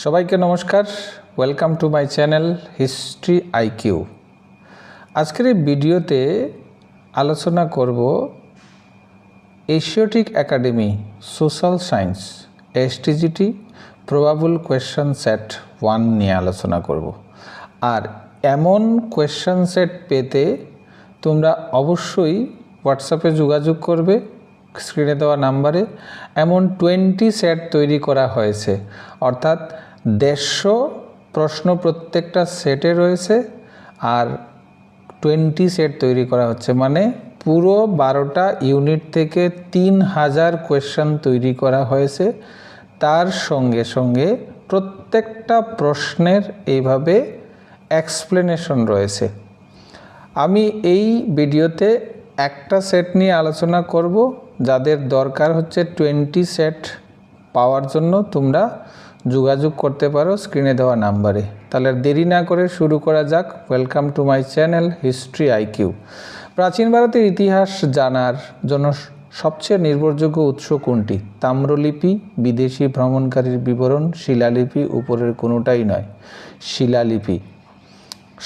সবাইকে নমস্কার। Welcome to my channel history IQ আজকের এই ভিডিওতে আলোচনা করব Asiatic academy social science STGT probable question set one নিয়ে আলোচনা করব। আর এমন কোয়েশ্চন সেট পেতে তোমরা অবশ্যই হোয়াটসঅ্যাপে যোগাযোগ করবে। স্ক্রিনে দেওয়া নাম্বারে এমন টোয়েন্টি সেট তৈরি করা হয়েছে। অর্থাৎ দেড়শো প্রশ্ন প্রত্যেকটা সেটে রয়েছে আর টোয়েন্টি সেট তৈরি করা হচ্ছে। মানে পুরো বারোটা ইউনিট থেকে তিন হাজার কোয়েশ্চন তৈরি করা হয়েছে। তার সঙ্গে সঙ্গে প্রত্যেকটা প্রশ্নের এইভাবে এক্সপ্লেনেশন রয়েছে। আমি এই ভিডিওতে একটা সেট নিয়ে আলোচনা করব। যাদের দরকার হচ্ছে টোয়েন্টি সেট পাওয়ার জন্য তোমরা যোগাযোগ করতে পারো স্ক্রিনে দেওয়া নাম্বারে তাহলে দেরি না করে শুরু করা যাক। Welcome to my channel history IQ প্রাচীন ভারতের ইতিহাস জানার জন্য সবচেয়ে নির্ভরযোগ্য উৎস কোনটি? তাম্রলিপি, বিদেশি ভ্রমণকারীর বিবরণ, শিলালিপি উপরের কোনোটাই নয়। শিলালিপি।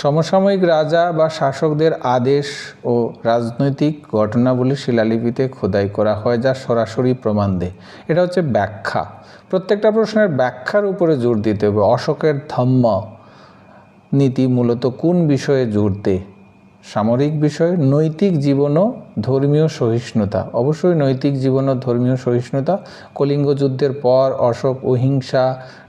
সমসাময়িক রাজা বা শাসকদের আদেশ ও রাজনৈতিক ঘটনাবলী শিলালিপিতে খোদাই করা হয়, যা সরাসরি প্রমাণ দেয়। এটা হচ্ছে ব্যাখ্যা। প্রত্যেকটা প্রশ্নের ব্যাখ্যার উপরে জোর দিতে হবে। অশোকের ধম্ম নীতি মূলত কোন বিষয়ে জোর দেয়? সামরিক বিষয়, নৈতিক জীবন ও ধর্মীয় সহিষ্ণুতা। অবশ্যই নৈতিক জীবন ও ধর্মীয় সহিষ্ণুতা। কলিঙ্গ যুদ্ধের পর অশোক, অহিংসা,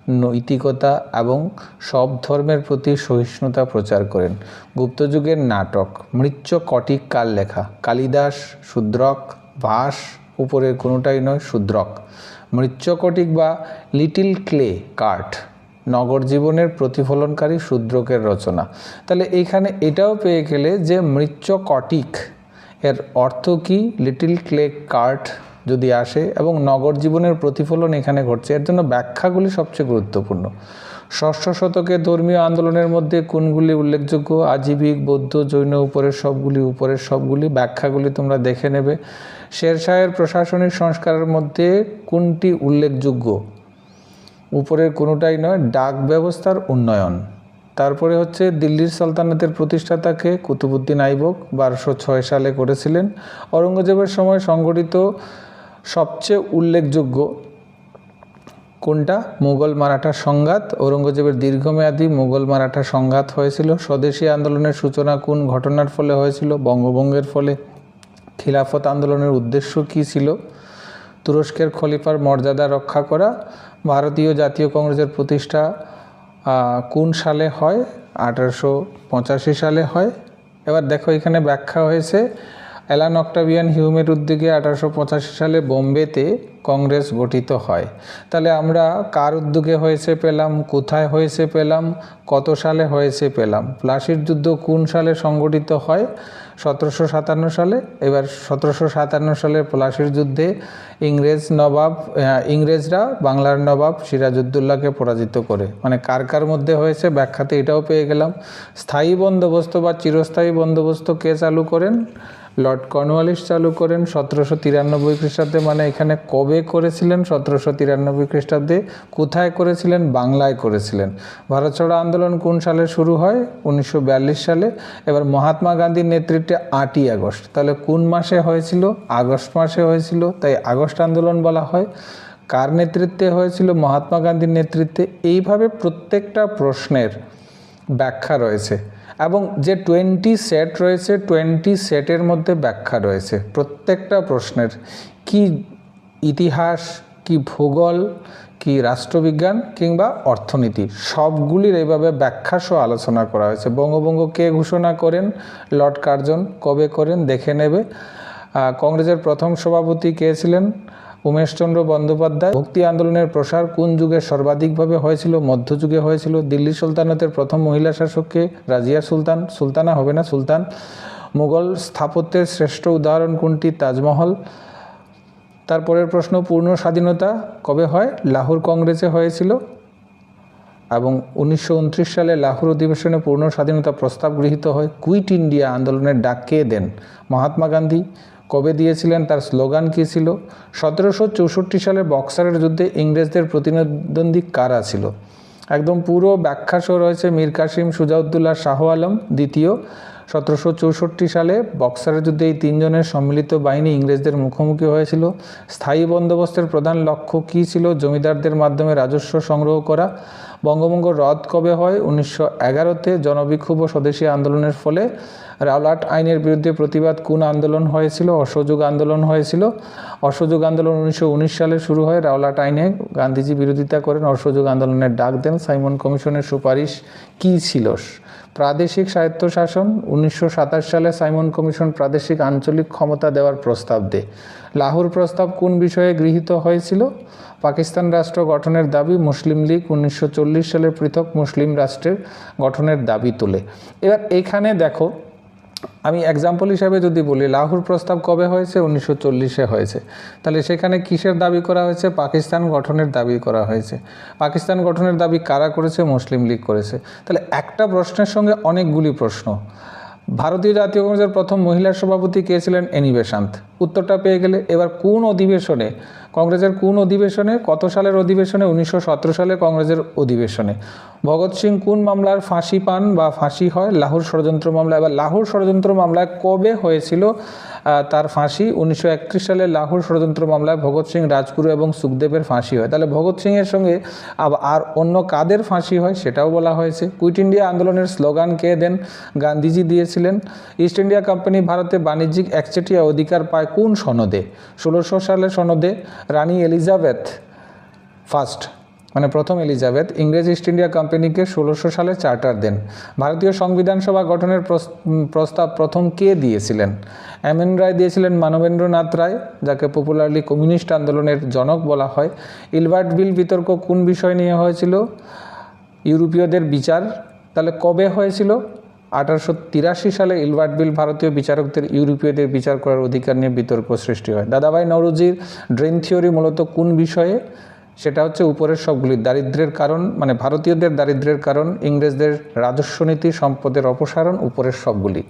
নৈতিকতা এবং সব ধর্মের প্রতি সহিষ্ণুতা প্রচার করেন। গুপ্তযুগের নাটক মৃচ্য কটিক কাল লেখা কালিদাস, শূদ্রক ভাস উপরের কোনোটাই নয়, শূদ্রক। মৃচ্যকটিক বা লিটিল ক্লে কার্ট। নগর জীবনের প্রতিফলনকারী শূদ্রকের রচনা। তাহলে এখানে এটাও পেয়ে গেলে যে মৃচ্যকটিক এর অর্থ কি? লিটিল ক্লে কার্ট যদি আসে এবং নগর জীবনের প্রতিফলন এখানে ঘটছে, এর জন্য ব্যাখ্যাগুলি সবচেয়ে গুরুত্বপূর্ণ। ষষ্ঠ শতকে ধর্মীয় আন্দোলনের মধ্যে কোনগুলি উল্লেখযোগ্য? আজীবিক, বৌদ্ধ, জৈন, উপরের সবগুলি উপরের সবগুলি ব্যাখ্যাগুলি তোমরা দেখে নেবে। শেরশাহের প্রশাসনিক সংস্কারের মধ্যে কোনটি উল্লেখযোগ্য? উপরের কোনোটাই নয়, ডাক ব্যবস্থার উন্নয়ন। তারপরে হচ্ছে দিল্লির সালতানাতের প্রতিষ্ঠাতাকে কুতুবুদ্দিন আইবক বারোশো ছয় সালে করেছিলেন। অরঙ্গজেবের সময় সংগঠিত সবচেয়ে উল্লেখযোগ্য কোনটা? মুঘল মারাঠা সংঘাত। ঔরঙ্গজেবের দীর্ঘমেয়াদী মুঘল মারাঠা সংঘাত হয়েছিল। স্বদেশী আন্দোলনের সূচনা কোন ঘটনার ফলে হয়েছিল? বঙ্গভঙ্গের ফলে। খিলাফত আন্দোলনের উদ্দেশ্য কী ছিল? তুরস্কের খলিফার মর্যাদা রক্ষা করা, ভারতীয় জাতীয় কংগ্রেসের প্রতিষ্ঠা কোন সালে হয়? আঠারোশো পঁচাশি সালে হয়। এবার দেখো এখানে ব্যাখ্যা হয়েছে অ্যালান অক্টাভিয়ান হিউমের উদ্যোগে আঠারোশো পঁচাশি সালে বোম্বেতে কংগ্রেস গঠিত হয়। তাহলে আমরা কার উদ্যোগে হয়েছে পেলাম? কোথায় হয়েছে পেলাম? কত সালে হয়েছে পেলাম? প্লাসির যুদ্ধ কোন সালে সংগঠিত হয়? সতেরোশো সাতান্ন সালে। এবার সতেরোশো সাতান্ন সালের পলাশির যুদ্ধে ইংরেজ নবাব ইংরেজরা বাংলার নবাব সিরাজউদ্দৌলাকে পরাজিত করে। মানে কার কার মধ্যে হয়েছে? ব্যাখ্যাতে এটাও পেয়ে গেলাম। স্থায়ী বন্দোবস্ত বা চিরস্থায়ী বন্দোবস্ত কে চালু করেন? লর্ড কর্নওয়ালিস চালু করেন সতেরোশো তিরানব্বই খ্রিস্টাব্দে। মানে এখানে কবে করেছিলেন সতেরোশো তিরানব্বই খ্রিস্টাব্দে? কোথায় করেছিলেন? বাংলায় করেছিলেন। ভারত ছাড়ো আন্দোলন কোন সালে শুরু হয়? উনিশশো বিয়াল্লিশ সালে। এবার মহাত্মা গান্ধীর নেতৃত্বে আটই আগস্ট। তাহলে কোন মাসে হয়েছিল? আগস্ট মাসে হয়েছিল। তাই আগস্ট আন্দোলন বলা হয়। কার নেতৃত্বে হয়েছিল? মহাত্মা গান্ধীর নেতৃত্বে। এইভাবে প্রত্যেকটা প্রশ্নের ব্যাখ্যা রয়েছে। এবং যে টোয়েন্টি সেট রয়েছে টোয়েন্টি সেটের মধ্যে ব্যাখ্যা রয়েছে। প্রত্যেকটা প্রশ্নের কি ইতিহাস, কি ভূগোল, কি রাষ্ট্রবিজ্ঞান কিংবা অর্থনীতি, সবগুলির এইভাবে ব্যাখ্যা সহ আলোচনা করা হয়েছে। বঙ্গভঙ্গ কে ঘোষণা করেন? লর্ড কার্জন কবে করেন? দেখে নেবে। কংগ্রেসের প্রথম সভাপতি কে ছিলেন? উমেশচন্দ্র বন্দ্যোপাধ্যায় ভক্তি আন্দোলনের প্রসার কোন যুগে সর্বাধিকভাবে হয়েছিল? মধ্যযুগে হয়েছিল দিল্লি সুলতানতের প্রথম মহিলা শাসককে রাজিয়া সুলতান, সুলতানা হবে না সুলতান? মুঘল স্থাপত্যের শ্রেষ্ঠ উদাহরণ কোনটি? তাজমহল। তারপরের প্রশ্ন, পূর্ণ স্বাধীনতা কবে হয়? লাহোর কংগ্রেসে হয়েছিল এবং উনিশশো উনত্রিশ সালে লাহোর অধিবেশনে পূর্ণ স্বাধীনতা প্রস্তাব গৃহীত হয়। কুইট ইন্ডিয়া আন্দোলনের ডাক কে দেন? মহাত্মা গান্ধী কবে দিয়েছিলেন তার স্লোগান কী ছিল? সতেরোশো চৌষট্টি সালে বক্সারের যুদ্ধে ইংরেজদের প্রতিদ্বন্দ্বী কারা ছিল? একদম পুরো ব্যাখ্যা সহ রয়েছে মীর কাসিম, সুজাউদ্দৌলা, শাহ আলম দ্বিতীয়। সতেরোশো চৌষট্টি সালে বক্সারের যুদ্ধে এই তিনজনের সম্মিলিত বাহিনী ইংরেজদের মুখোমুখি হয়েছিল। স্থায়ী বন্দোবস্তের প্রধান লক্ষ্য কী ছিল? জমিদারদের মাধ্যমে রাজস্ব সংগ্রহ করা। বঙ্গভঙ্গ রদ কবে হয়? উনিশশো এগারোতে জনবিক্ষোভ স্বদেশী আন্দোলনের ফলে রাওলাট আইনের বিরুদ্ধে প্রতিবাদ কোন আন্দোলন হয়েছিল? অসহযোগ আন্দোলন হয়েছিল। অসহযোগ আন্দোলন উনিশশো উনিশ সালে শুরু হয়। রাওলাট আইনে গান্ধীজি বিরোধিতা করেন। অসহযোগ আন্দোলনের ডাক দেন। সাইমন কমিশনের সুপারিশ কী ছিল? প্রাদেশিক স্বায়ত্তশাসন, উনিশশো সাতাশ সালে সাইমন কমিশন প্রাদেশিক আঞ্চলিক ক্ষমতা দেওয়ার প্রস্তাব দেয়। লাহোর প্রস্তাব কোন বিষয়ে গৃহীত হয়েছিল? পাকিস্তান রাষ্ট্র গঠনের দাবি মুসলিম লীগ উনিশশো চল্লিশ সালে পৃথক মুসলিম রাষ্ট্রের গঠনের দাবি তোলে। এবার এখানে দেখো, আমি এক্সাম্পল হিসাবে যদি বলি, লাহোর প্রস্তাব কবে হয়েছে? উনিশশো চল্লিশে হয়েছে। তাহলে সেখানে কিসের দাবি করা হয়েছে? পাকিস্তান গঠনের দাবি করা হয়েছে। পাকিস্তান গঠনের দাবি কারা করেছে? মুসলিম লীগ করেছে। তাহলে একটা প্রশ্নের সঙ্গে অনেকগুলি প্রশ্ন। ভারতীয় জাতীয় কংগ্রেসের প্রথম মহিলা সভাপতি কে ছিলেন? এনি বেসান্ত উত্তরটা পেয়ে গেলে এবার কোন অধিবেশনে, কংগ্রেসের কোন অধিবেশনে, কত সালের অধিবেশনে, উনিশশো সতেরো সালে কংগ্রেসের অধিবেশনে? ভগৎ সিং কোন মামলার ফাঁসি পান বা ফাঁসি হয়? লাহোর ষড়যন্ত্র মামলা, এবার লাহোর ষড়যন্ত্র মামলায় কবে হয়েছিল তার ফাঁসি? উনিশশো একত্রিশ সালে লাহোর ষড়যন্ত্র মামলায় ভগৎ সিং, রাজগুরু এবং সুখদেবের ফাঁসি হয়। তাহলে ভগৎ সিংয়ের সঙ্গে আর অন্য কাদের ফাঁসি হয় সেটাও বলা হয়েছে। কুইট ইন্ডিয়া আন্দোলনের স্লোগান কে দেন? গান্ধীজি দিয়েছিলেন। ইস্ট ইন্ডিয়া কোম্পানি ভারতে বাণিজ্যিক একচেটিয়া অধিকার পায় কোন সনদে? ষোলোশো সালে সনদে রানী এলিজাবেথ ফার্স্ট মানে প্রথম এলিজাবেথ, ইংরেজ ইস্ট ইন্ডিয়া কোম্পানিকে ষোলোশো সালে চার্টার দেন। ভারতীয় সংবিধান সভা গঠনের প্রস্তাব প্রথম কে দিয়েছিলেন? এম এন রায় দিয়েছিলেন মানবেন্দ্রনাথ রায়, যাকে পপুলারলি কমিউনিস্ট আন্দোলনের জনক বলা হয়। ইলবার্ট বিল বিতর্ক কোন বিষয় নিয়ে হয়েছিল? ইউরোপীয়দের বিচার, তাহলে কবে হয়েছিল? আঠারোশো তিরাশি সালে ইলবার্ট বিল ভারতীয় বিচারকদের ইউরোপীয়দের বিচার করার অধিকার নিয়ে বিতর্ক সৃষ্টি হয়। দাদাভাই নৌরুজির ড্রেন থিওরি মূলত কোন বিষয়ে? সেটা হচ্ছে উপরের সবগুলি দারিদ্রের কারণ মানে ভারতীয়দের দারিদ্রের কারণ, ইংরেজদের রাজস্ব নীতি, সম্পদের অপসারণ, উপরের সবগুলি।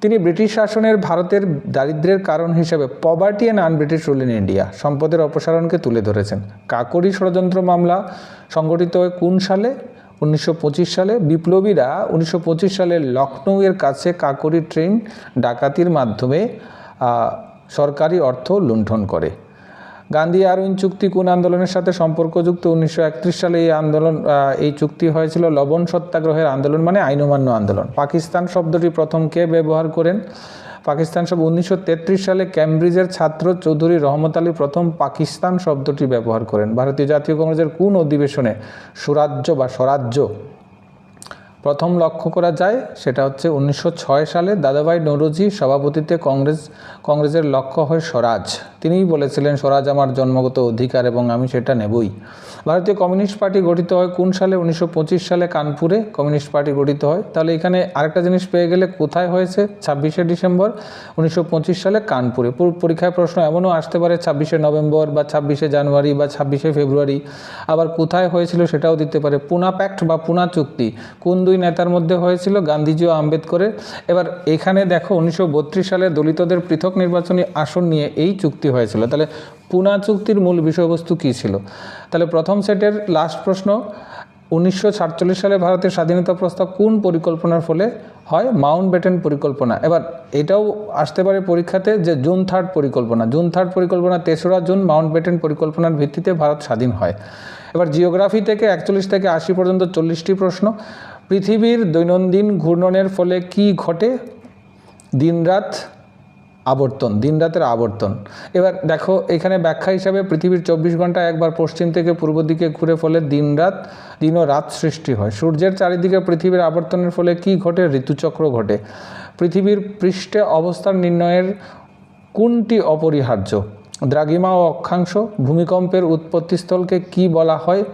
তিনি ব্রিটিশ শাসনের ভারতের দারিদ্রের কারণ হিসেবে poverty and un British rule in India সম্পদের অপসারণকে তুলে ধরেছেন। কাকরি ষড়যন্ত্র মামলা সংগঠিত হয় কোন সালে? উনিশশো পঁচিশ সালে বিপ্লবীরা উনিশশো পঁচিশ সালে লখনৌয়ের কাছে কাকরি ট্রেন ডাকাতির মাধ্যমে সরকারি অর্থ লুণ্ঠন করে। গান্ধী আরউইন চুক্তি কোন আন্দোলনের সাথে সম্পর্কযুক্ত? উনিশশো একত্রিশ সালে এই আন্দোলন এই চুক্তি হয়েছিল লবণ সত্যাগ্রহের আন্দোলন মানে আইনমান্য আন্দোলন। পাকিস্তান শব্দটি প্রথম কে ব্যবহার করেন? পাকিস্তান সব উনিশশো তেত্রিশ সালে ক্যামব্রিজের ছাত্র চৌধুরী রহমত আলী প্রথম পাকিস্তান শব্দটি ব্যবহার করেন। ভারতীয় জাতীয় কংগ্রেসের কোন অধিবেশনে সুরাজ্য বা স্বরাজ্য প্রথম লক্ষ্য করা যায় সেটা হচ্ছে উনিশশো ছয় সালে দাদাভাই নৌরোজি সভাপতিত্বে কংগ্রেস, কংগ্রেসের লক্ষ্য হয় স্বরাজ। তিনিই বলেছিলেন, স্বরাজ আমার জন্মগত অধিকার এবং আমি সেটা নেবই। ভারতীয় কমিউনিস্ট পার্টি গঠিত হয় কোন সালে? উনিশশো পঁচিশ সালে কানপুরে কমিউনিস্ট পার্টি গঠিত হয়। তাহলে এখানে আরেকটা জিনিস পেয়ে গেলে কোথায় হয়েছে? ছাব্বিশে ডিসেম্বর, উনিশশো পঁচিশ সালে কানপুরে। পরীক্ষায় প্রশ্ন এমনও আসতে পারে, ছাব্বিশে নভেম্বর বা ছাব্বিশে জানুয়ারি বা ছাব্বিশে ফেব্রুয়ারি। আবার কোথায় হয়েছিল সেটাও দিতে পারে। পুনা প্যাক্ট বা পুনা চুক্তি। কোন দুই নেতার মধ্যে হয়েছিল গান্ধীজি ও আম্বেদকরের। এবার এখানে দেখো উনিশশো বত্রিশ সালে দলিতদের পৃথক নির্বাচনী আসন নিয়ে এই চুক্তি হয়েছিল। তাহলে পুনা চুক্তির মূল বিষয়বস্তু কী ছিল? তাহলে প্রথম সেটের লাস্ট প্রশ্ন, উনিশশো সাতচল্লিশ সালে ভারতের স্বাধীনতা প্রস্তাব কোন পরিকল্পনার ফলে হয়? মাউন্ট ব্যাটেন পরিকল্পনা। এবার এটাও আসতে পারে পরীক্ষাতে যে জুন থার্ড পরিকল্পনা। জুন থার্ড পরিকল্পনা তেসরা জুন মাউন্ট ব্যাটেন পরিকল্পনার ভিত্তিতে ভারত স্বাধীন হয়। এবার জিওগ্রাফি থেকে একচল্লিশ থেকে আশি পর্যন্ত চল্লিশটি প্রশ্ন। পৃথিবীর দৈনন্দিন ঘূর্ণনের ফলে কি ঘটে? দিনরাত আবর্তন দিন রাতের আবর্তন। এবার দেখো, এখানে ব্যাখ্যা হিসাবে পৃথিবীর চব্বিশ ঘণ্টা একবার পশ্চিম থেকে পূর্ব দিকে ঘুরে ফলে দিন রাত দিন ও রাত সৃষ্টি হয়। সূর্যের চারিদিকে পৃথিবীর আবর্তনের ফলে কি ঘটে? ঋতুচক্র ঘটে। পৃথিবীর পৃষ্ঠে অবস্থান নির্ণয়ের কোনটি অপরিহার্য? দ্রাগিমা ও অক্ষাংশ, ভূমিকম্পের উৎপত্তিস্থলকে কি বলা হয়?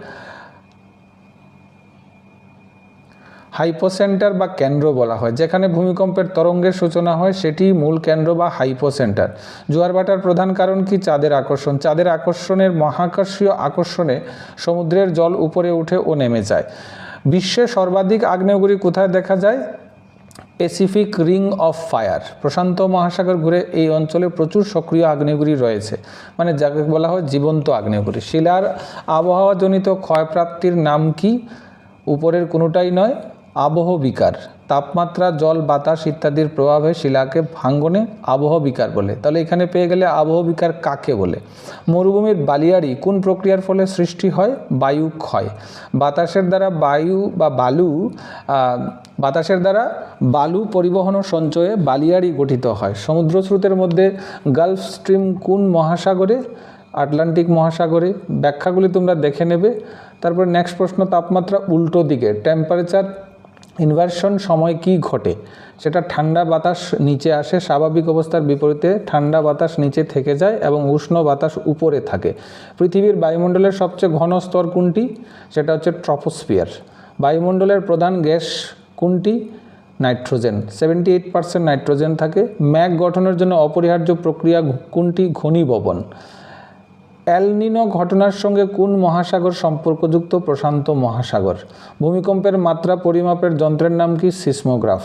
হাইপোসেন্টার বা কেন্দ্র বলা হয়। যেখানে ভূমিকম্পের তরঙ্গের সূচনা হয়, সেটি মূল কেন্দ্র বা হাইপোসেন্টার। জোয়ার ভাটার প্রধান কারণ কি? চাঁদের আকর্ষণ। চাঁদের আকর্ষণের মহাকর্ষীয় আকর্ষণে সমুদ্রের জল উপরে উঠে ও নেমে যায়। বিশ্বে সর্বাধিক আগ্নেয়গিরি কোথায় দেখা যায়? প্যাসিফিক রিং অফ ফায়ার প্রশান্ত মহাসাগর ঘুরে এই অঞ্চলে প্রচুর সক্রিয় আগ্নেয়গিরি রয়েছে। মানে যাকে বলা হয় জীবন্ত আগ্নেয়গিরি। শিলার আবহাওয়াজনিত ক্ষয়প্রাপ্তির নাম কি? উপরের কোনোটাই নয়। আবহ বিকার, তাপমাত্রা, জল, বাতাস ইত্যাদির প্রভাবে শিলাকে ভাঙ্গনে আবহ বিকার বলে। তাহলে এখানে পেয়ে গেলে আবহ বিকার কাকে বলে? মরুভূমির বালিয়াড়ি কোন প্রক্রিয়ার ফলে সৃষ্টি হয়? বায়ু ক্ষয়। বাতাসের দ্বারা বায়ু বা বালু বাতাসের দ্বারা বালু পরিবহন ও সঞ্চয়ে বালিয়াড়ি গঠিত হয়। সমুদ্র স্রোতের মধ্যে গালফ স্ট্রিম কোন মহাসাগরে? আটলান্টিক মহাসাগরে। ব্যাখ্যাগুলি তোমরা দেখে নেবে। তারপর নেক্সট প্রশ্ন, তাপমাত্রা উল্টো দিকে টেম্পারেচার ইনভার্সন সময় কি ঘটে? সেটা ঠান্ডা বাতাস নিচে আসে, স্বাভাবিক অবস্থার বিপরীতে ঠান্ডা বাতাস নিচে থেকে যায় এবং উষ্ণ বাতাস উপরে থাকে। পৃথিবীর বায়ুমণ্ডলের সবচেয়ে ঘন স্তর কোনটি? সেটা হচ্ছে ট্রপোস্ফিয়ার। বায়ুমণ্ডলের প্রধান গ্যাস কোনটি? Nitrogen. Seventy eight percent nitrogen থাকে। ম্যাগ গঠনের জন্য অপরিহার্য প্রক্রিয়া কোনটি? ঘনীভবন। অ্যালনিনো ঘটনার সঙ্গে কোন মহাসাগর সম্পর্কযুক্ত প্রশান্ত মহাসাগর? ভূমিকম্পের মাত্রা পরিমাপের যন্ত্রের নাম কি? সিসমোগ্রাফ।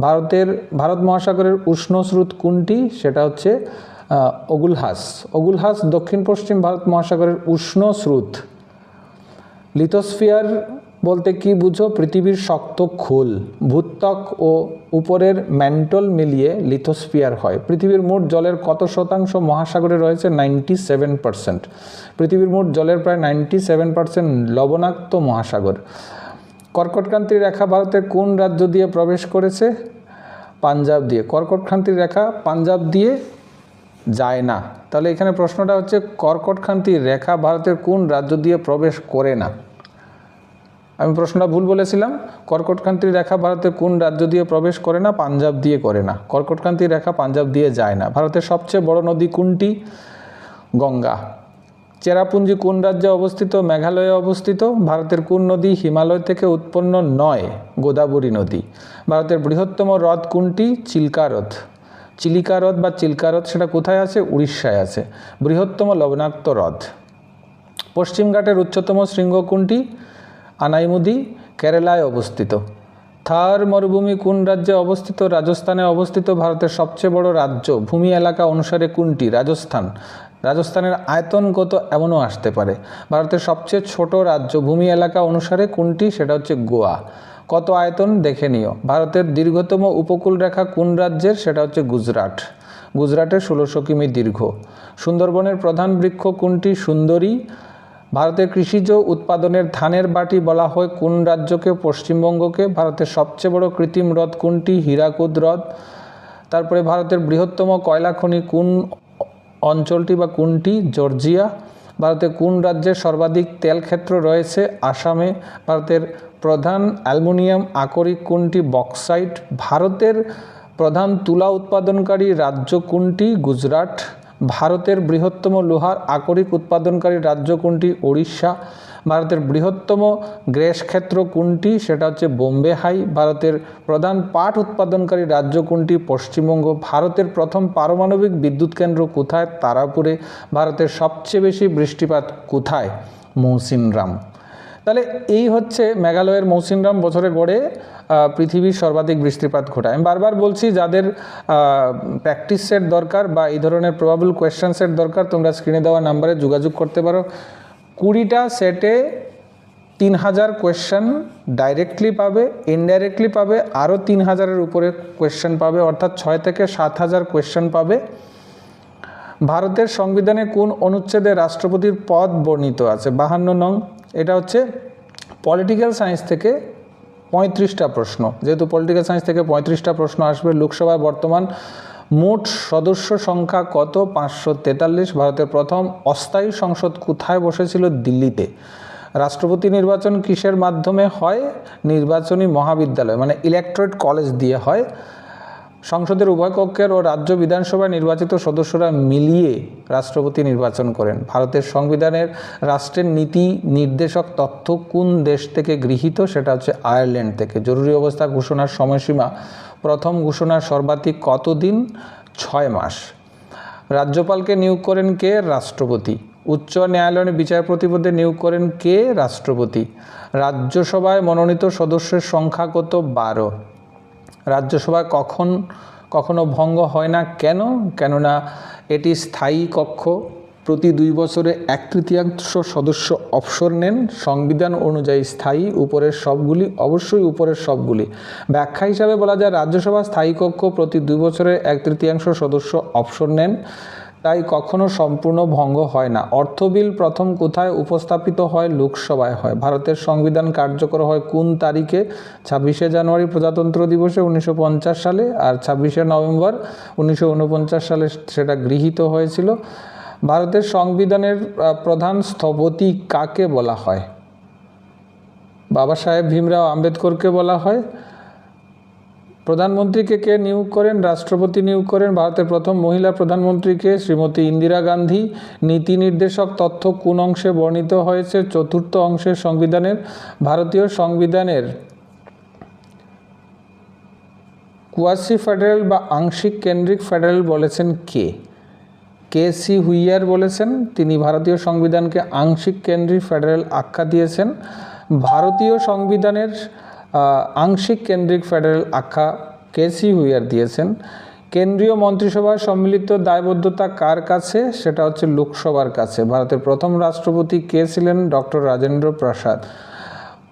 ভারতের, ভারত মহাসাগরের উষ্ণ স্রোত কোনটি? সেটা হচ্ছে অগুলহাস অগুলহাস দক্ষিণ পশ্চিম ভারত মহাসাগরের উষ্ণ স্রোত। লিথোস্ফিয়ার বলতে কি বুঝো? পৃথিবীর শক্ত খোল, ভূত্বক ও উপরের ম্যান্টল মিলিয়ে লিথোস্ফিয়ার হয়। পৃথিবীর মোট জলের কত শতাংশ মহাসাগরে রয়েছে? Ninety seven percent. পৃথিবীর মোট জলের প্রায় নাইনটি সেভেন পার্সেন্ট লবণাক্ত মহাসাগর। কর্কটক্রান্তি রেখা ভারতের কোন রাজ্য দিয়ে প্রবেশ করেছে? পাঞ্জাব দিয়ে। কর্কটক্রান্তির রেখা পাঞ্জাব দিয়ে যায় না। তাহলে এখানে প্রশ্নটা হচ্ছে, কর্কটক্রান্তি রেখা ভারতের কোন রাজ্য দিয়ে প্রবেশ করে না? আমি প্রশ্নটা ভুল বলেছিলাম। কর্কটক্রান্তির রেখা ভারতের কোন রাজ্য দিয়ে প্রবেশ করে না, পাঞ্জাব দিয়ে করে না? কর্কটক্রান্তির রেখা পাঞ্জাব দিয়ে যায় না। ভারতের সবচেয়ে বড় নদী কোনটি? গঙ্গা। চেরাপুঞ্জি কোন রাজ্যে অবস্থিত? মেঘালয়ে অবস্থিত। ভারতের কোন নদী হিমালয় থেকে উৎপন্ন নয়? গোদাবরী নদী। ভারতের বৃহত্তম হ্রদ কোনটি? চিল্কা হ্রদ চিলিকা হ্রদ বা চিল্কা হ্রদ সেটা কোথায় আছে? উড়িষ্যায় আছে। বৃহত্তম লবণাক্ত হ্রদ। পশ্চিমঘাটের উচ্চতম শৃঙ্গ কোনটি? আনাইমুদি, কেরালায় অবস্থিত। থার মরুভূমি কোন রাজ্যে অবস্থিত? রাজস্থানে অবস্থিত ভারতের সবচেয়ে বড় রাজ্য। ভূমি এলাকা অনুসারে কোনটি? রাজস্থান। রাজস্থানের আয়তন কত? এমনও আসতে পারে। ভারতের সবচেয়ে ছোট রাজ্য ভূমি এলাকা অনুসারে কোনটি? সেটা হচ্ছে গোয়া। কত আয়তন? দেখে নিও। ভারতের দীর্ঘতম উপকূল রেখা কোন রাজ্যের? সেটা হচ্ছে গুজরাট। গুজরাটের ষোলোশো কিমি দীর্ঘ। সুন্দরবনের প্রধান বৃক্ষ কোনটি? সুন্দরী। ভারতের কৃষিজ উৎপাদনের ধানের বাটি বলা হয় কোন রাজ্যকে, পশ্চিমবঙ্গকে, ভারতের সবচেয়ে বড় কৃত্রিম হ্রদ কোনটি, হীরাকুদ হ্রদ, তারপরে ভারতের বৃহত্তম কয়লা খনি কোন অঞ্চলটি বা কোনটি, জর্জিয়া ভারতের কোন রাজ্যের সর্বাধিক তেল ক্ষেত্র রয়েছে, আসামে, ভারতের প্রধান অ্যালুমিনিয়াম আকরিক কোনটি, বক্সাইট, ভারতের প্রধান তুলা উৎপাদনকারী রাজ্য কোনটি, গুজরাট ভারতের বৃহত্তম লোহার আকরিক উৎপাদনকারী রাজ্য কোনটি? ওড়িশা। ভারতের বৃহত্তম গ্যাস ক্ষেত্র কোনটি? সেটা হচ্ছে বোম্বে হাই। ভারতের প্রধান পাট উৎপাদনকারী রাজ্য কোনটি? পশ্চিমবঙ্গ। ভারতের প্রথম পারমাণবিক বিদ্যুৎ কেন্দ্র কোথায়? তারাপুরে। ভারতের সবচেয়ে বেশি বৃষ্টিপাত কোথায়? মৌসিনরাম। তাহলে এই হচ্ছে মেঘালয়ের মৌসিনরাম বছরে গড়ে পৃথিবীর সর্বাধিক বৃষ্টিপাত ঘটায়। আমি বারবার বলছি, যাদের প্র্যাকটিস সেট দরকার বা এই ধরনের প্রবাবল কোয়েশ্চেন সেট দরকার, তোমরা স্ক্রিনে দেওয়া নাম্বারে যোগাযোগ করতে পারো। কুড়িটা সেটে তিন হাজার কোয়েশ্চেন ডাইরেক্টলি পাবে ইনডাইরেক্টলি পাবে আরও তিন হাজারের উপরে কোয়েশ্চেন পাবে, অর্থাৎ ছয় থেকে সাত হাজার কোয়েশ্চেন পাবে। ভারতের সংবিধানে কোন অনুচ্ছেদে রাষ্ট্রপতির পদ বর্ণিত আছে? বাহান্ন নং এটা হচ্ছে পলিটিক্যাল সায়েন্স থেকে পঁয়ত্রিশটা প্রশ্ন। যেহেতু পলিটিক্যাল সায়েন্স থেকে পঁয়ত্রিশটা প্রশ্ন আসবে, লোকসভায় বর্তমান মোট সদস্য সংখ্যা কত? পাঁচশো তেতাল্লিশ। ভারতের প্রথম অস্থায়ী সংসদ কোথায় বসেছিল? দিল্লিতে। রাষ্ট্রপতি নির্বাচন কিসের মাধ্যমে হয়? নির্বাচনী মহাবিদ্যালয় মানে ইলেকট্রেট কলেজ দিয়ে হয়। সংসদের উভয় কক্ষের ও রাজ্য বিধানসভায় নির্বাচিত সদস্যরা মিলিয়ে রাষ্ট্রপতি নির্বাচন করেন। ভারতের সংবিধানের রাষ্ট্রের নীতি, নির্দেশক তথ্য কোন দেশ থেকে গৃহীত সেটা হচ্ছে আয়ারল্যান্ড থেকে। জরুরি অবস্থা ঘোষণার সময়সীমা, প্রথম ঘোষণার সর্বাধিক কতদিন? ছয় মাস। রাজ্যপালকে নিয়োগ করেন কে? রাষ্ট্রপতি। উচ্চ ন্যায়ালয়ের বিচারপতি পদে নিয়োগ করেন কে? রাষ্ট্রপতি। রাজ্যসভায় মনোনীত সদস্যের সংখ্যা কত? বারো। রাজ্যসভা কখন, কখনো ভঙ্গ হয় না কেন? কেননা এটি স্থায়ী কক্ষ। প্রতি দুই বছরে এক তৃতীয়াংশ সদস্য অবসর নেন। সংবিধান অনুযায়ী স্থায়ী উপরের সবগুলি, অবশ্যই উপরের সবগুলি। ব্যাখ্যা হিসাবে বলা যায়, রাজ্যসভা স্থায়ী কক্ষ প্রতি দুই বছরে এক তৃতীয়াংশ সদস্য অবসর নেন। তাই কখনো সম্পূর্ণ ভঙ্গ হয় না। অর্থ বিল প্রথম কোথায় উপস্থাপিত হয়? লোকসভায় হয়। ভারতের সংবিধান কার্যকর হয় কোন তারিখে? ছাব্বিশে জানুয়ারি প্রজাতন্ত্র দিবসে উনিশশো পঞ্চাশ সালে আর ছাব্বিশে নভেম্বর উনিশশো ঊনপঞ্চাশ সালে সেটা গৃহীত হয়েছিল। ভারতের সংবিধানের প্রধান স্থপতি কাকে বলা হয়? বাবা সাহেব ভীমরাও আম্বেদকরকে বলা হয়। প্রধানমন্ত্রীকে কে নিয়োগ করেন? রাষ্ট্রপতি নিয়োগ করেন। ভারতের প্রথম মহিলা প্রধানমন্ত্রীকে শ্রীমতী ইন্দিরা গান্ধী। নীতি নির্দেশক তথ্য কোন অংশে বর্ণিত হয়েছে? চতুর্থ অংশের সংবিধানের, ভারতীয় সংবিধানের কুয়াসি ফেডারেল বা আংশিক কেন্দ্রিক ফেডারেল বলেছেন কে? কে সি হুইয়ার বলেছেন। তিনি ভারতীয় সংবিধানকে আংশিক কেন্দ্রিক ফেডারেল আখ্যা দিয়েছেন। ভারতীয় সংবিধানের আংশিক কেন্দ্রিক ফেডারেল আখ্যা কে সি হুইয়ার দিয়েছেন। কেন্দ্রীয় মন্ত্রিসভার সম্মিলিত দায়বদ্ধতা কার কাছে? সেটা হচ্ছে লোকসভার কাছে। ভারতের প্রথম রাষ্ট্রপতি কে ছিলেন? ডক্টর রাজেন্দ্র প্রসাদ।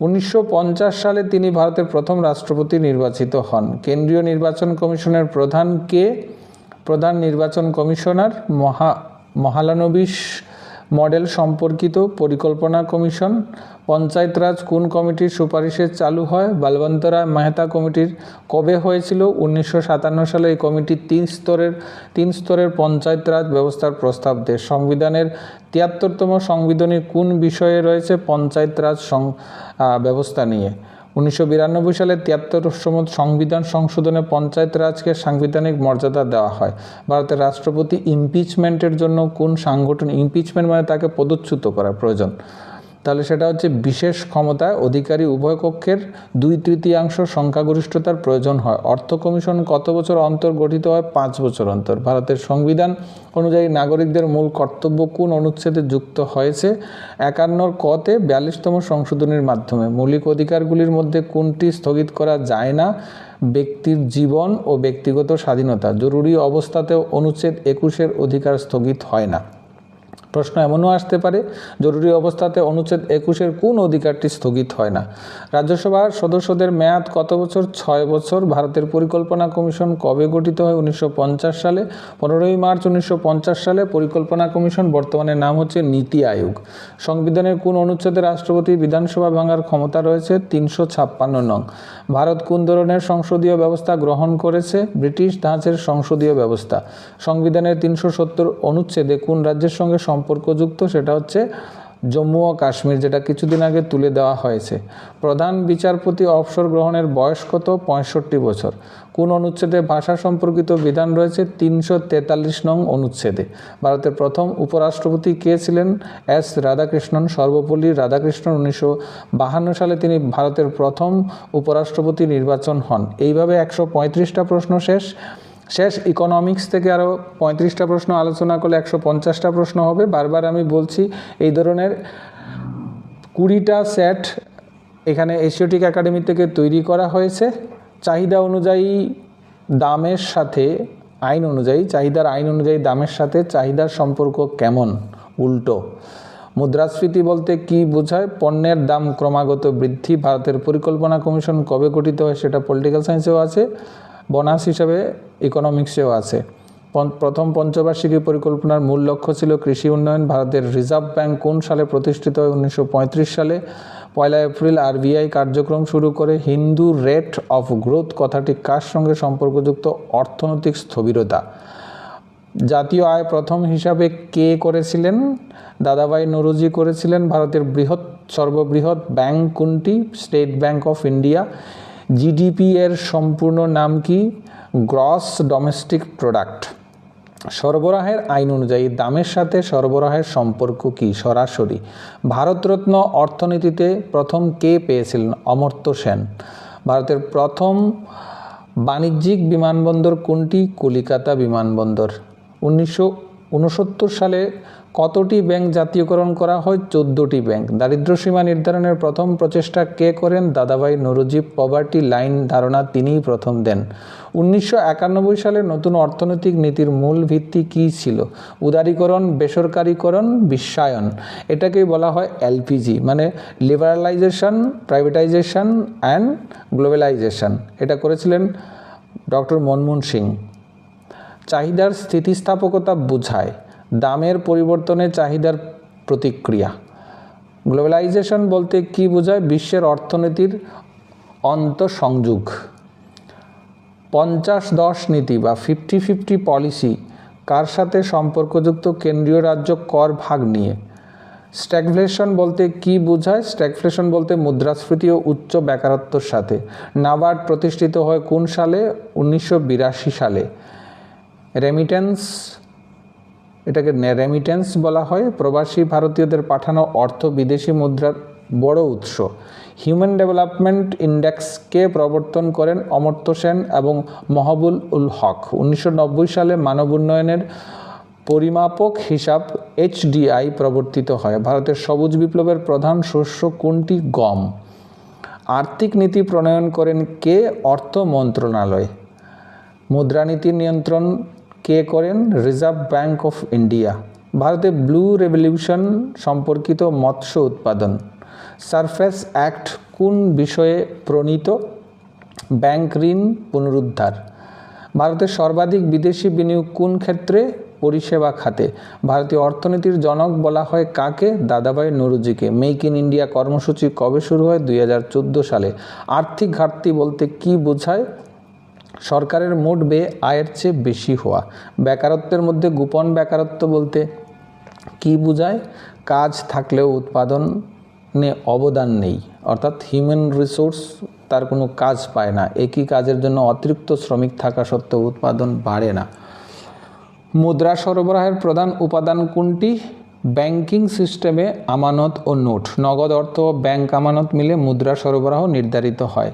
উনিশশো পঞ্চাশ সালে তিনি ভারতের প্রথম রাষ্ট্রপতি নির্বাচিত হন। কেন্দ্রীয় নির্বাচন কমিশনের প্রধান কে? প্রধান নির্বাচন কমিশনার মহা মহালানবিশ মডেল সম্পর্কিত পরিকল্পনা কমিশন, পঞ্চায়েত রাজ কোন কমিটির সুপারিশে চালু হয় বালবন্তরায় মেহতা কমিটির কবে হয়েছিল, উনিশশো সাতান্ন সালে এই কমিটি তিন স্তরের তিন স্তরের পঞ্চায়েত রাজ ব্যবস্থার প্রস্তাব দেয়। সংবিধানের তিয়াত্তরতম সংবিধানের কোন বিষয়ে রয়েছে পঞ্চায়েত রাজ ব্যবস্থা নিয়ে? উনিশশো বিরানব্বই সালে তিয়াত্তরতম সংবিধান সংশোধনে পঞ্চায়েত রাজকে সাংবিধানিক মর্যাদা দেওয়া হয়। ভারতের রাষ্ট্রপতি ইমপিচমেন্টের জন্য কোন সাংগঠন ইমপিচমেন্ট মানে তাকে পদচ্যুত করা প্রয়োজন? তাহলে সেটা হচ্ছে বিশেষ ক্ষমতায় অধিকারী উভয় কক্ষের দুই তৃতীয়াংশ সংখ্যাগরিষ্ঠতার প্রয়োজন হয়। অর্থ কমিশন কত বছর অন্তর গঠিত হয়? পাঁচ বছর অন্তর। ভারতের সংবিধান অনুযায়ী নাগরিকদের মূল কর্তব্য কোন অনুচ্ছেদে যুক্ত হয়েছে? একান্নর কতে বিয়াল্লিশতম সংশোধনীর মাধ্যমে। মৌলিক অধিকারগুলির মধ্যে কোনটি স্থগিত করা যায় না? ব্যক্তির জীবন ও ব্যক্তিগত স্বাধীনতা। জরুরি অবস্থাতেও অনুচ্ছেদ একুশের অধিকার স্থগিত হয় না। প্রশ্ন এমনও আসতে পারে, জরুরি অবস্থাতে অনুচ্ছেদ একুশের কোন অধিকারটি স্থগিত হয় না? রাজ্যসভার সদস্যদের মেয়াদ কত বছর? ছয় বছর। ভারতের পরিকল্পনা কমিশন কবে গঠিত হয়? উনিশশো পঞ্চাশ সালে। পনেরোই মার্চ উনিশশো পঞ্চাশ সালে পরিকল্পনা কমিশন বর্তমানে নাম হচ্ছে নীতি আয়োগ। সংবিধানের কোন অনুচ্ছেদে রাষ্ট্রপতি বিধানসভা ভাঙার ক্ষমতা রয়েছে? তিনশো ছাপ্পান্ন নং। ভারত কোন ধরনের সংসদীয় ব্যবস্থা গ্রহণ করেছে? ব্রিটিশ ধাঁচের সংসদীয় ব্যবস্থা। সংবিধানের তিনশো সত্তর অনুচ্ছেদে কোন রাজ্যের সঙ্গে সম্পর্কযুক্ত সেটা হচ্ছে জম্মু ও কাশ্মীর, যেটা কিছুদিন আগে তুলে দেওয়া হয়েছে। প্রধান বিচারপতি অবসর গ্রহণের বয়স কত? পঁয়ষট্টি বছর। কোন অনুচ্ছেদে ভাষা সম্পর্কিত বিধান রয়েছে? তিনশো তেতাল্লিশ নং অনুচ্ছেদে। ভারতের প্রথম উপরাষ্ট্রপতি কে ছিলেন? এস রাধাকৃষ্ণন। সর্বপল্লী রাধাকৃষ্ণন উনিশশো বাহান্ন সালে তিনি ভারতের প্রথম উপরাষ্ট্রপতি নির্বাচন হন। এইভাবে একশো পঁয়ত্রিশটা প্রশ্ন শেষ। শেষ ইকোনমিক্স থেকে আরও পঁয়ত্রিশটা প্রশ্ন আলোচনা করলে একশো পঞ্চাশটা প্রশ্ন হবে। বারবার আমি বলছি, এই ধরনের কুড়িটা সেট এখানে এশিয়াটিক একাডেমি থেকে তৈরি করা হয়েছে। চাহিদা অনুযায়ী দামের সাথে, আইন অনুযায়ী, চাহিদার আইন অনুযায়ী দামের সাথে চাহিদার সম্পর্ক কেমন? উল্টো। মুদ্রাস্ফীতি বলতে কি বোঝায়? পণ্যের দাম ক্রমাগত বৃদ্ধি, ভারতের পরিকল্পনা কমিশন কবে গঠিত হয় সেটা পলিটিক্যাল সায়েন্সেও আছে। বোনাস হিসাবে ইকোনমিক্সেও আছে। প্রথম পঞ্চবার্ষিকী পরিকল্পনার মূল লক্ষ্য ছিল কৃষি উন্নয়ন। ভারতের রিজার্ভ ব্যাংক কোন সালে প্রতিষ্ঠিত হয়? উনিশশো পঁয়ত্রিশ সালে। পয়লা এপ্রিল আরবিআই কার্যক্রম শুরু করে। হিন্দু রেট অফ গ্রোথ কথাটি কার সঙ্গে সম্পর্কযুক্ত? অর্থনৈতিক স্থবিরতা। জাতীয় আয় প্রথম হিসাবে কে করেছিলেন? দাদাভাই নরুজি করেছিলেন। ভারতের বৃহৎ, সর্ববৃহৎ ব্যাংক কোনটি? State bank of India. GDP এর সম্পূর্ণ নাম কি? গ্রস ডোমেস্টিক প্রোডাক্ট সরবরাহের আইন অনুযায়ী দামের সাথে সরবরাহের সম্পর্ক কি সরাসরি? ভারতরত্ন অর্থনীতিতে প্রথম কে পেয়েছিলেন? অমর্ত্য সেন। ভারতের প্রথম বাণিজ্যিক বিমানবন্দর কোনটি? কলিকাতা বিমানবন্দর। উনিশশো উনসত্তর সালে কতটি ব্যাংক জাতীয়করণ করা হয়? চোদ্দোটি ব্যাংক। দারিদ্র্যসীমা নির্ধারণের প্রথম প্রচেষ্টা কে করেন? দাদাভাই নরুজি পভার্টি লাইন ধারণা তিনিই প্রথম দেন। উনিশশো একানব্বই সালে নতুন অর্থনৈতিক নীতির মূল ভিত্তি কী ছিল? উদারীকরণ, বেসরকারীকরণ, বিশ্বায়ন। এটাকেই বলা হয় এলপিজি মানে লিবারালাইজেশন, প্রাইভেটাইজেশন অ্যান্ড গ্লোবালাইজেশন। এটা করেছিলেন ডক্টর মনমোহন সিং। চাহিদার স্থিতিস্থাপকতা বোঝায়, দামের পরিবর্তনে চাহিদার প্রতিক্রিয়া। গ্লোবালাইজেশন বলতে কি বোঝায়? বিশ্বের অর্থনীতির অন্তঃসংযোগ। পঞ্চাশ দশ নীতি বা ফিফটি ফিফটি পলিসি কার সাথে সম্পর্কযুক্ত কেন্দ্রীয় রাজ্য কর ভাগ নিয়ে? স্ট্যাগফ্লেশন বলতে কি বোঝায়? স্ট্যাগফ্লেশন বলতে মুদ্রাস্ফীতি ও উচ্চ বেকারত্বর সাথে। নাবার্ড প্রতিষ্ঠিত হয় কোন সালে? উনিশশো বিরাশি সালে। রেমিটেন্স এটাকে রেমিটেন্স বলা হয়। প্রবাসী ভারতীয়দের পাঠানো অর্থ বিদেশি মুদ্রার বড় উৎস। হিউম্যান ডেভেলপমেন্ট ইন্ডেক্সকে প্রবর্তন করেন অমর্ত্য সেন এবং মহবুল উল হক। উনিশশো নব্বই সালে মানব উন্নয়নের পরিমাপক হিসাব এইচডিআই প্রবর্তিত হয়। ভারতের সবুজ বিপ্লবের প্রধান শস্য কোনটি? গম। আর্থিক নীতি প্রণয়ন করেন কে? অর্থ মন্ত্রণালয়। মুদ্রানীতি নিয়ন্ত্রণ কে করেন? Reserve bank of India. ভারতে ব্লু রেভলিউশন সম্পর্কিত মৎস্য উৎপাদন। সারফেস অ্যাক্ট কোন বিষয়ে প্রণীত? ব্যাংক ঋণ পুনরুদ্ধার। ভারতের সর্বাধিক বিদেশি বিনিয়োগ কোন ক্ষেত্রে? পরিষেবা খাতে। ভারতীয় অর্থনীতির জনক বলা হয় কাকে? দাদাভাই নরুজিকে। মেক ইন ইন্ডিয়া কর্মসূচি কবে শুরু হয়? দুই হাজার চোদ্দ সালে। আর্থিক ঘাটতি বলতে কি বোঝায়? সরকারের মোট ব্যয় আয়ের চেয়ে বেশি হওয়া। বেকারত্বের মধ্যে গোপন বেকারত্ব বলতে কি বোঝায়? কাজ থাকলেও উৎপাদনে অবদান নেই। অর্থাৎ হিউম্যান রিসোর্স তার কোনো কাজ পায় না। একই কাজের জন্য অতিরিক্ত শ্রমিক থাকা সত্ত্বেও উৎপাদন বাড়ে না। মুদ্রা সরবরাহের প্রধান উপাদান কোনটি? ব্যাংকিং সিস্টেমে আমানত ও নোট। নগদ অর্থ ও ব্যাংক আমানত মিলে মুদ্রা সরবরাহ নির্ধারিত হয়।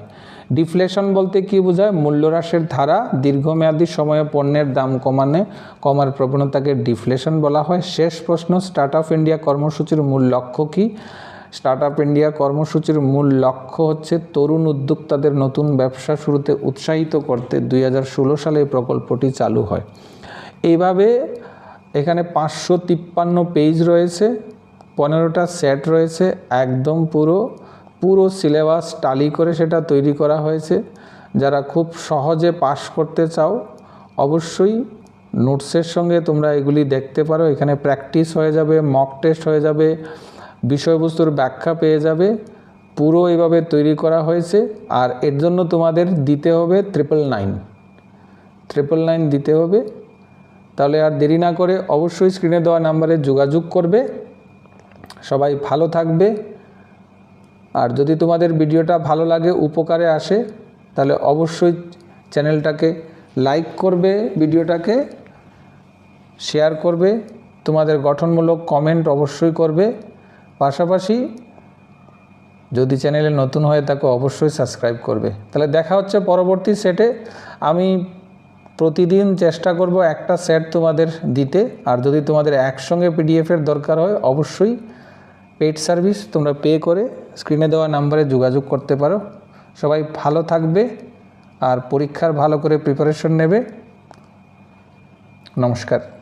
ডিফ্লেশন বলতে কি বোঝায়? মূল্যহ্রাসের ধারা, দীর্ঘমেয়াদী সময়ে পণ্যের দাম কমানে, কমার প্রবণতাকে ডিফ্লেশন বলা হয়। শেষ প্রশ্ন, স্টার্ট আপ ইন্ডিয়া কর্মসূচির মূল লক্ষ্য কী? স্টার্ট আপ ইন্ডিয়া কর্মসূচির মূল লক্ষ্য হচ্ছে তরুণ উদ্যোক্তাদের নতুন ব্যবসা শুরুতে উৎসাহিত করতে দুই হাজার ষোলো সালে এই প্রকল্পটি চালু হয়। এইভাবে এখানে পাঁচশো তিপ্পান্ন পেজ রয়েছে, পনেরোটা সেট রয়েছে, একদম পুরো পুরো সিলেবাস টালি করে সেটা তৈরি করা হয়েছে। যারা খুব সহজে পাশ করতে চাও, অবশ্যই নোটসের সঙ্গে তোমরা এগুলি দেখতে পারো। এখানে প্র্যাকটিস হয়ে যাবে মক টেস্ট হয়ে যাবে, বিষয়বস্তুর ব্যাখ্যা পেয়ে যাবে। পুরো এভাবে তৈরি করা হয়েছে আর এর জন্য তোমাদের দিতে হবে ট্রিপল নাইন ট্রিপল নাইন দিতে হবে। তাহলে আর দেরি না করে অবশ্যই স্ক্রিনে দেওয়া নাম্বারে যোগাযোগ করবে। সবাই ভালো থাকবে। আর যদি তোমাদের ভিডিওটা ভালো লাগে, উপকারে আসে, তাহলে অবশ্যই চ্যানেলটাকে লাইক করবে, ভিডিওটাকে শেয়ার করবে, তোমাদের গঠনমূলক কমেন্ট অবশ্যই করবে। পাশাপাশি যদি চ্যানেলে নতুন হয়ে থাকো, অবশ্যই সাবস্ক্রাইব করবে। তাহলে দেখা হচ্ছে পরবর্তী সেটে। আমি প্রতিদিন চেষ্টা করব একটা সেট তোমাদের দিতে। আর যদি তোমাদের একসঙ্গে পিডিএফের দরকার হয়, অবশ্যই পেড সার্ভিস তোমরা পে করে স্ক্রিনে দেওয়া নাম্বারে যোগাযোগ করতে পারো। সবাই ভালো থাকবে আর পরীক্ষার ভালো করে প্রিপারেশন নেবে। নমস্কার।